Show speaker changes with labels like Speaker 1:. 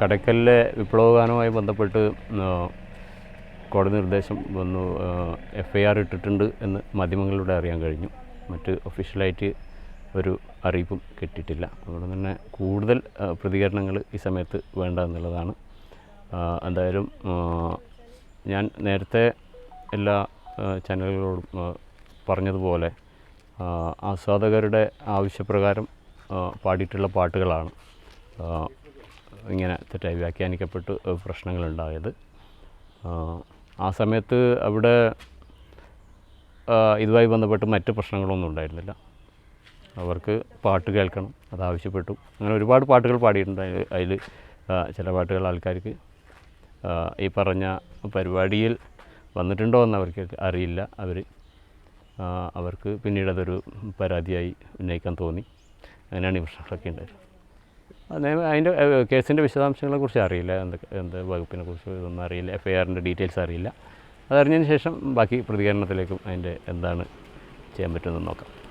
Speaker 1: കടയ്ക്കലിലെ വിപ്ലവഗാനവുമായി ബന്ധപ്പെട്ട് കോടതി നിർദ്ദേശം വന്നു എഫ് ഐ ആർ ഇട്ടിട്ടുണ്ട് എന്ന് മാധ്യമങ്ങളിലൂടെ അറിയാൻ കഴിഞ്ഞു. മറ്റ് ഒഫീഷ്യലായിട്ട് ഒരു അറിയിപ്പും കിട്ടിയിട്ടില്ല. അതുകൊണ്ട് തന്നെ കൂടുതൽ പ്രതികരണങ്ങൾ ഈ സമയത്ത് വേണ്ട എന്നുള്ളതാണ്. എന്തായാലും ഞാൻ നേരത്തെ എല്ലാ ചാനലുകളോടും പറഞ്ഞതുപോലെ ആസ്വാദകരുടെ ആവശ്യപ്രകാരം പാടിയിട്ടുള്ള പാട്ടുകളാണ് ഇങ്ങനെ തെറ്റായി വ്യാഖ്യാനിക്കപ്പെട്ട് പ്രശ്നങ്ങളുണ്ടായത്. ആ, സമയത്ത് അവിടെ ഇതുമായി ബന്ധപ്പെട്ട് മറ്റ് പ്രശ്നങ്ങളൊന്നും ഉണ്ടായിരുന്നില്ല. അവർക്ക് പാട്ട് കേൾക്കണം അത് ആവശ്യപ്പെട്ടു. അങ്ങനെ ഒരുപാട് പാട്ടുകൾ പാടിയിട്ടുണ്ട് അതിൽ ചില പാട്ടുകൾ ആൾക്കാർക്ക് ഈ പറഞ്ഞ പരിപാടിയിൽ വന്നിട്ടുണ്ടോ എന്ന് അവർക്ക് അറിയില്ല അവർ അവർക്ക് പിന്നീട് അതൊരു പരാതിയായി ഉന്നയിക്കാൻ തോന്നി. അങ്ങനെയാണ് ഈ പ്രശ്നങ്ങളൊക്കെ ഉണ്ടായത്. അതേ അതിന്റെ കേസിന്റെ വിശദാംശങ്ങളെ കുറിച്ച് അറിയില്ല. എന്ത് എന്ത് വകുപ്പിനെ കുറിച്ച് ഇതൊന്നും അറിയില്ല. എഫ് ഐ ആറിന്റെ ഡീറ്റെയിൽസ് അറിയില്ല. അതറിഞ്ഞതിന് ശേഷം ബാക്കി പ്രതികരണത്തിലേക്കും അതിന്റെ എന്താണ് ചെയ്യാൻ പറ്റുമെന്ന് നോക്കാം.